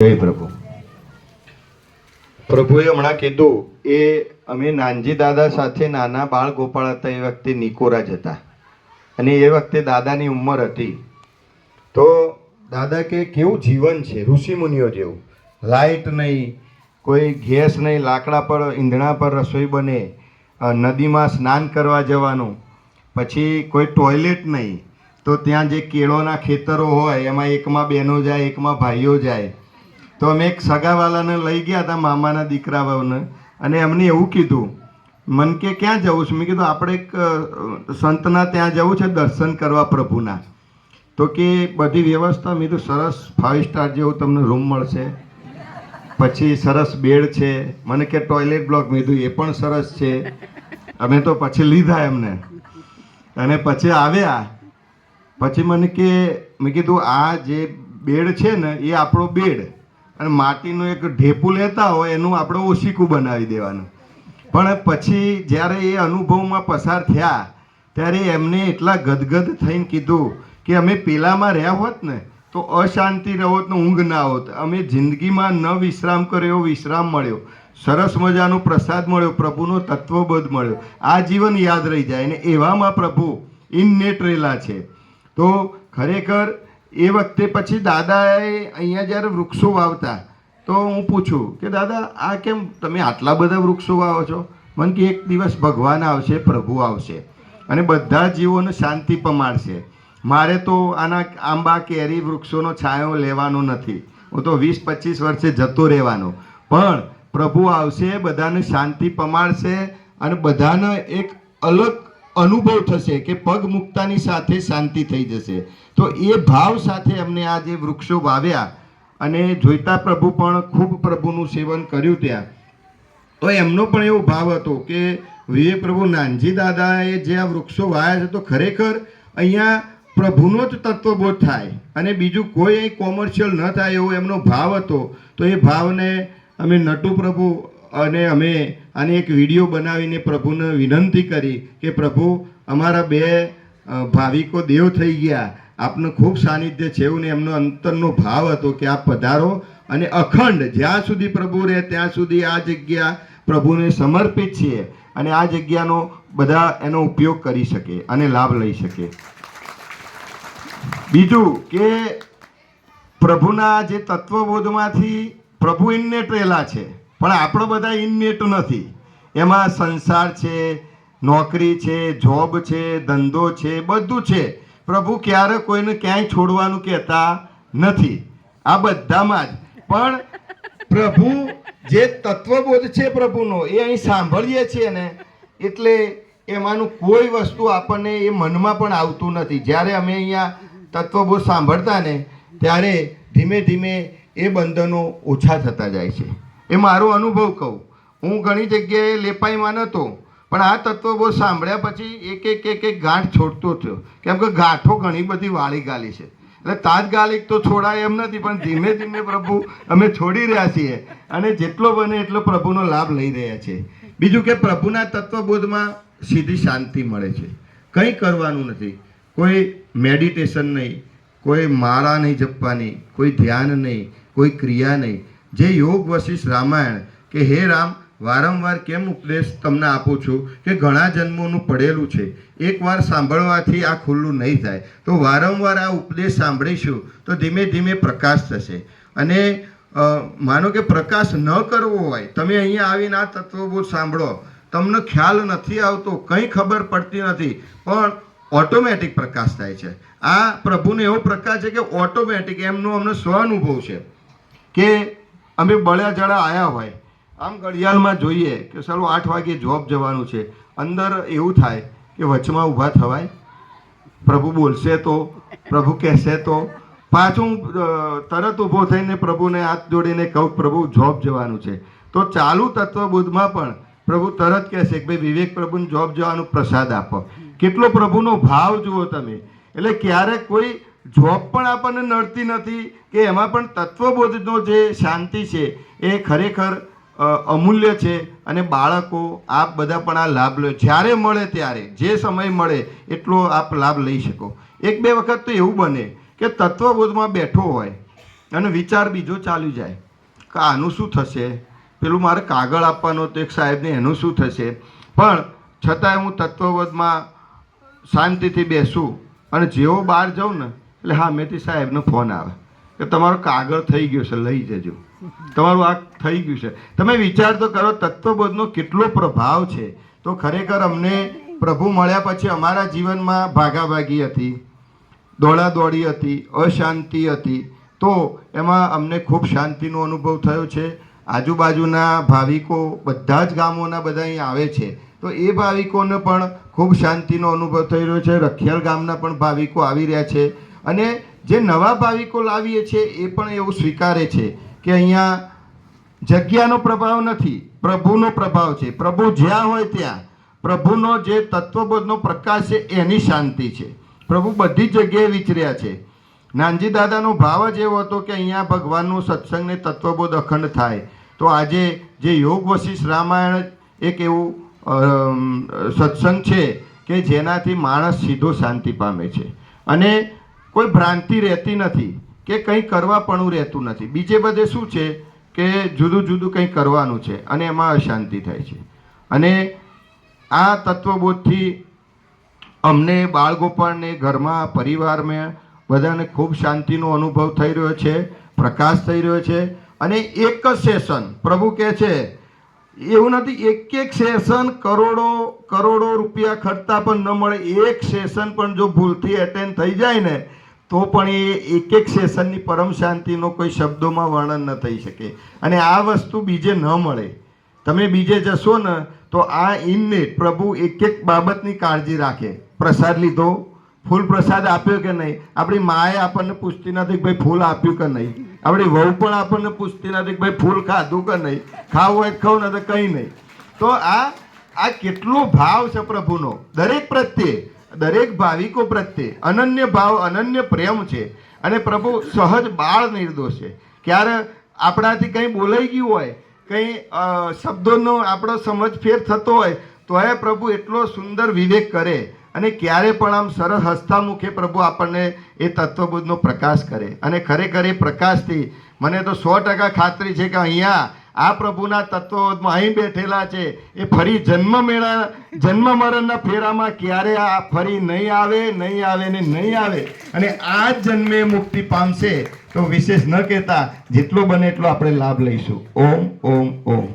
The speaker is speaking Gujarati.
જય પ્રભુ. પ્રભુએ હમણાં કીધું, એ અમે નાનજી દાદા સાથે નાના બાળ ગોપાળ હતા, એ વખતે નિકોરા જ હતા. અને એ વખતે દાદાની ઉંમર હતી. તો દાદા કે, કેવું જીવન છે? ઋષિમુનિઓ જેવું. લાઇટ નહીં, કોઈ ગેસ નહીં, લાકડા પર, ઈંધણા પર રસોઈ બને નદીમાં સ્નાન કરવા જવાનું, પછી કોઈ ટોયલેટ નહીં, તો ત્યાં જે કેળોના ખેતરો હોય, એમાં એકમાં બહેનો જાય, એકમાં ભાઈઓ જાય તો અમે એક સગાવાલાને લઈ ગયા હતા મામાના દીકરાઓને અને એમને એવું કીધું, મન કે ક્યાં જવું છે? મેં કીધું, આપણે એક સંતના ત્યાં જવું છે દર્શન કરવા પ્રભુના. તો કે બધી વ્યવસ્થા, મેં કીધું, સરસ ફાઇવ સ્ટાર જેવું તમને રૂમ મળશે. પછી સરસ બેડ છે. મને કે ટોયલેટ બ્લોક મેં કીધું, એ પણ સરસ છે. અમે તો પછી લીધા એમને. અને પછી આવ્યા. પછી મને કે, મેં કીધું, આ જે બેડ છે ને, એ આપણો બેડ અને માટીનું એક ઢેપું લેતા હોય એનું આપણે ઓશીકું બનાવી દેવાનું. પણ પછી જ્યારે એ અનુભવમાં પસાર થયા, ત્યારે એમને એટલા ગદગદ થઈને કીધું કે અમે પેલામાં રહ્યા હોત ને, તો અશાંતિ રહો તો ઊંઘ ના હોત અમે જિંદગીમાં ન વિશ્રામ કર્યો, વિશ્રામ મળ્યો. સરસ મજાનો પ્રસાદ મળ્યો, પ્રભુનો તત્વબોધ મળ્યો. આ જીવન યાદ રહી જાય અને એવામાં પ્રભુ ઇનનેટ રહેલા છે. તો ખરેખર એ વખતે પછી દાદાએ અહીંયા જ્યારે વૃક્ષો વાવતા, તો હું પૂછું કે દાદા, આ કેમ તમે આટલા બધા વૃક્ષો વાવો છો? મને કે એક દિવસ ભગવાન આવશે, પ્રભુ આવશે અને બધા જીવોને શાંતિ પમાડશે. મારે તો આના આંબા, કેરી, વૃક્ષોનો છાંયો લેવાનો નથી. હું તો વીસ, પચીસ વર્ષે જતો રહેવાનો. પણ પ્રભુ આવશે, બધાને શાંતિ પમાડશે અને બધાને એક અલગ અનુભવ થશે કે પગ મૂકતાની સાથે શાંતિ થઈ જશે. તો એ ભાવ સાથે અમને આ જે વૃક્ષો વાવ્યા અને જોઈતા પ્રભુ પણ ખૂબ પ્રભુનું સેવન કર્યું ત્યાં. તો એમનો પણ એવો ભાવ હતો કે વિવે પ્રભુ, નાનજી દાદાએ જે આ વૃક્ષો વાયા છે તો ખરેખર અહીંયા પ્રભુનો જ તત્વબોધ થાય અને બીજું કોઈ કોમર્શિયલ ન થાય એવો એમનો ભાવ હતો. તો એ ભાવને અમે નટુ પ્રભુ અને અમે આને એક વીડિયો બનાવીને પ્રભુને વિનંતી કરી કે પ્રભુ, અમારા બે ભાવિકો દેવ થઈ ગયા. આપનું ખૂબ સાનિધ્ય છે એવું ને એમનો અંતરનો ભાવ હતો કે આપ પધારો અને અખંડ જ્યાં સુધી પ્રભુ રહે ત્યાં સુધી આ જગ્યા પ્રભુને સમર્પિત છીએ અને આ જગ્યાનો બધા એનો ઉપયોગ કરી શકે અને લાભ લઈ શકે. બીજું કે પ્રભુના જે તત્વબોધમાંથી પ્રભુ ઇન્નેટ રહેલા છે. પણ આપણો બધા ઇન્નેટ નથી. એમાં સંસાર છે, નોકરી છે જોબ છે, ધંધો છે, બધું છે. પ્રભુ ક્યારે કોઈને ક્યાંય છોડવાનું કહેતા નથી. આ બધામાં જ. પણ પ્રભુ જે તત્વબોધ છે પ્રભુનો, એ અહીં સાંભળીએ છીએ ને, એટલે એમાંનું કોઈ વસ્તુ આપણને એ મનમાં પણ આવતું નથી. જ્યારે અમે અહીંયા તત્વબોધ સાંભળતા ને, ત્યારે ધીમે ધીમે એ બંધનો ઓછા થતા જાય છે. એ મારો અનુભવ કહું. હું ઘણી જગ્યાએ લેપાઈમાં નહોતો પણ આ તત્વબોધ સાંભળ્યા પછી એક એક એક એક ગાંઠ છોડતો થયો. કેમ કે ગાંઠો ઘણી બધી વાળી ગાલી છે. એટલે તાત્કાલિક તો છોડાય એમ નથી, પણ ધીમે ધીમે પ્રભુ અમે છોડી રહ્યા છીએ અને જેટલો બને એટલો પ્રભુનો લાભ લઈ રહ્યા છીએ બીજું કે પ્રભુના તત્વબોધમાં સીધી શાંતિ મળે છે. કંઈ કરવાનું નથી. કોઈ મેડિટેશન નહીં, કોઈ માળા નહીં જપવાની, કોઈ ધ્યાન નહીં, કોઈ ક્રિયા નહીં. જે યોગ વશિષ્ઠ રામાયણ કે હે રામ, વારંવાર કેમ ઉપદેશ તમને આપું છું કે ઘણા જન્મોનું પડેલું છે? એકવાર સાંભળવાથી આ ખુલ્લું નહીં થાય. તો વારંવાર આ ઉપદેશ સાંભળીશું તો ધીમે ધીમે પ્રકાશ થશે. અને માનો કે પ્રકાશ ન કરવો હોય, તમે અહીંયા આવીને આ તત્વબોધ સાંભળો. તમને ખ્યાલ નથી આવતો, કંઈ ખબર પડતી નથી, પણ ઓટોમેટિક પ્રકાશ થાય છે. આ પ્રભુને એવો પ્રકાશ છે કે ઓટોમેટિક એમનો અમને સ્વ અનુભવ છે કે અમે બળ્યા જળા આવ્યા હોય. આમ ઘડિયાળમાં જોઈએ કે ચાલો આઠ વાગે જોબ જવાનું છે. અંદર એવું થાય કે વચમાં ઊભા થવાય. પ્રભુ બોલશે તો, પ્રભુ કહેશે તો. પાછું તરત ઊભો થઈને પ્રભુને હાથ જોડીને કહું પ્રભુ જોબ જવાનું છે. તો ચાલુ તત્વબોધમાં પણ પ્રભુ તરત કહેશે કે ભાઈ વિવેક પ્રભુને જોબ જવાનું પ્રસાદ આપો. કેટલો પ્રભુનો ભાવ જુઓ તમે. એટલે ક્યારેક કોઈ જોબ પણ આપણને નડતી નથી, કે એમાં પણ તત્વબોધનો જે શાંતિ છે, એ ખરેખર અમૂલ્ય છે અને બાળકો, આપ બધા પણ આ લાભ લો. જ્યારે મળે ત્યારે, જે સમય મળે, એટલો આપ લાભ લઈ શકો. એક બે વખત તો એવું બને કે તત્વબોધમાં બેઠો હોય અને વિચાર બીજો ચાલી જાય, કે આનું શું થશે? પેલું મારે કાગળ આપવાનો તો એક સાહેબને એનું શું થશે? પણ છતાંય હું તત્વબોધમાં શાંતિથી બેસું અને જેવો બહાર જાઉં ને એટલે હા મેથી સાહેબનો ફોન આવે. કે તમારો કાગળ થઈ ગયો છે, લઈ જજો. તમારું આ થઈ ગયું છે. તમે વિચાર તો કરો, તત્વબોધનો કેટલો પ્રભાવ છે. તો ખરેખર અમને પ્રભુ મળ્યા પછી અમારા જીવનમાં ભાગાભાગી હતી, દોડાદોડી હતી, અશાંતિ હતી. તો એમાં અમને ખૂબ શાંતિનો અનુભવ થયો છે. આજુબાજુના ભાવિકો બધા જ ગામોના બધા અહીં આવે છે. તો એ ભાવિકોને પણ ખૂબ શાંતિનો અનુભવ થઈ રહ્યો છે. રખિયાલ ગામના પણ ભાવિકો આવી રહ્યા છે. અને જે નવા ભાવિકો લાવીએ છીએ એ પણ એવું સ્વીકારે છે કે અહીંયા જગ્યાનો પ્રભાવ નથી, પ્રભુનો પ્રભાવ છે. પ્રભુ જ્યાં હોય ત્યાં, પ્રભુનો જે તત્વબોધનો પ્રકાશ છે એની શાંતિ છે. પ્રભુ બધી જગ્યાએ વિચર્યા છે. નાનજી દાદાનો ભાવ જ એવો હતો કે અહીંયા ભગવાનનું સત્સંગને તત્વબોધ અખંડ થાય. તો આજે જે યોગ વશિષ્ઠ રામાયણ એક એવું સત્સંગ છે કે જેનાથી માણસ સીધો શાંતિ પામે છે. અને કોઈ ભ્રાંતિ રહેતી નથી કે કંઈ કરવા પણ રહેતું નથી. બીજે બધે શું છે કે જુદું જુદું કંઈ કરવાનું છે અને એમાં અશાંતિ થાય છે. અને આ તત્વબોધથી અમને બાળગોપાળને, ઘરમાં પરિવારમાં બધાને ખૂબ શાંતિનો અનુભવ થઈ રહ્યો છે, પ્રકાશ થઈ રહ્યો છે અને એક જ સેશન પ્રભુ કહે છે, એવું નથી, એક એક સેશન કરોડો કરોડો રૂપિયા ખર્ચતા પણ ન મળે. એક સેશન પણ જો ભૂલથી એટેન્ડ થઈ જાય ને તો પણ એ એક એક સેશનની પરમ શાંતિનો કોઈ શબ્દોમાં વર્ણન ન થઈ શકે. અને આ વસ્તુ બીજે ન મળે. તમે બીજે જશો ને, તો આ ઇનનેટ પ્રભુ એક એક બાબતની કાળજી રાખે. પ્રસાદ લીધો. ફૂલ પ્રસાદ આપ્યો કે નહીં? આપણી માએ આપણને પૂછતી નથી કે ભાઈ ફૂલ આપ્યું કે નહીં. આપણી વહુ પણ આપણને પૂછતી નથી કે ભાઈ ફૂલ ખાધું કે નહીં. ખાવું હોય ખાવું ને તો કંઈ નહીં. તો આ આ કેટલો ભાવ છે પ્રભુનો. દરેક પ્રત્યે દરેક ભાવિકો પ્રત્યે અનન્ય ભાવ, અનન્ય પ્રેમ છે અને પ્રભુ સહજ બાળ નિર્દોષ છે. ક્યારે આપણાથી કંઈ બોલાઈ ગયું હોય, કંઈ શબ્દોનો આપણો સમજ ફેર થતો હોય તો એ પ્રભુ એટલો સુંદર વિવેક કરે અને ક્યારે પણ આમ સરસ હસતા મુખે પ્રભુ આપણને એ તત્વબોધનો પ્રકાશ કરે. અને ખરેખર એ પ્રકાશથી મને તો સો ટકા ખાતરી છે કે અહીંયા આ પ્રભુના તત્વો અહીં બેઠેલા છે. એ ફરી જન્મ મેળા, જન્મ મરણના ફેરામાં ક્યારે આ ફરી નહીં આવે નહીં આવે ને નહીં આવે? અને આ જન્મે મુક્તિ પામશે તો વિશેષ ન કહેતા, જેટલો બને એટલો આપણે લાભ લઈશું. ઓમ ઓમ ઓમ.